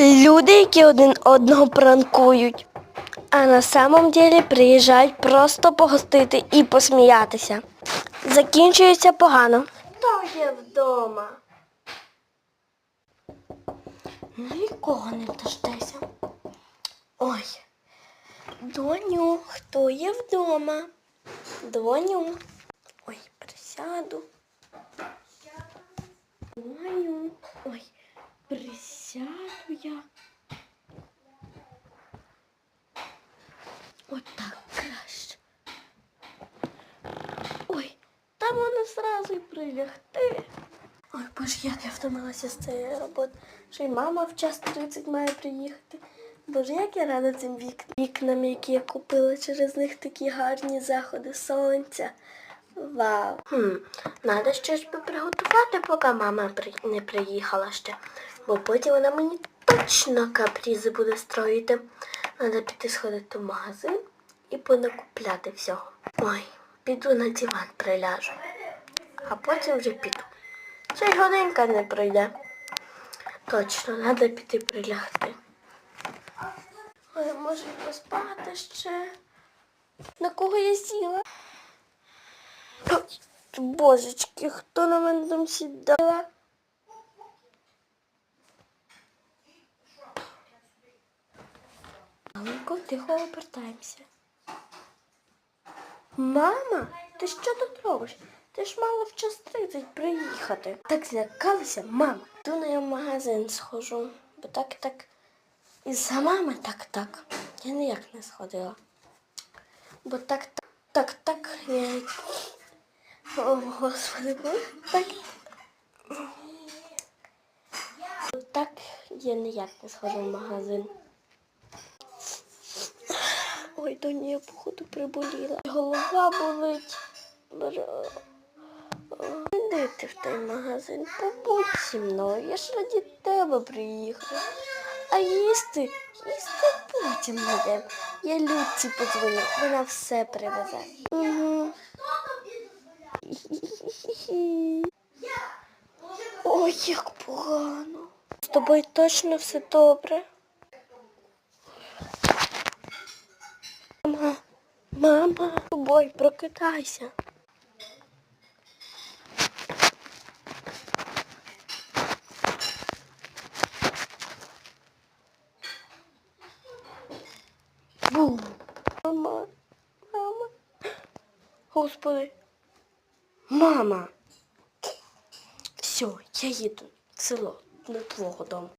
Люди, які один одного пранкують, а на самом деле приїжджають просто погостити і посміятися. Закінчується погано. Хто є вдома? Нікого не дождеся. Ой. Доню, хто є вдома? Доню. Ой, присяду. Доню. Ой, присяду я. От так краще. Ой, там вона зразу й прилягти. Ой, боже, як я втомилася з цієї роботи. Що й мама в час 30 має приїхати. Боже, як я рада цим вік... вікнам, які я купила. Через них такі гарні заходи сонця. Вау. Хм, треба щось би приготувати, поки мама при... не приїхала ще. Бо потім вона мені точно капрізи буде строїти. Треба піти сходити в магазин і понакупляти всього. Ой, піду на диван приляжу. А потім вже піду. Ще й годинка не пройде. Точно, треба піти прилягти. Ой, може поспати ще. На кого я сіла? Божечки, хто на мене там сідала? Тихо обертаємося. Мама, ти що тут робиш? Ти ж мала в час 30 приїхати. Так злякалася, мама. Йду на я в магазин схожу, бо так і так. І за мами так так. Я ніяк не сходила. Бо так так так так я. О, господи, так. Так я ніяк не схожу в магазин. Ой, я походу приболіла. Голова болить. Іди ти в той магазин, побудь зі мною. Я ж раді тебе приїхала. А їсти, їсти потім буде. Я Людці подзвоню, вона все привезе. Угу. Ой, як погано. З тобою точно все добре. Мама, мама, бой, прокидайся. Бум. Мама, мама. Господи. Мама. Все, я їду в село до твого дому.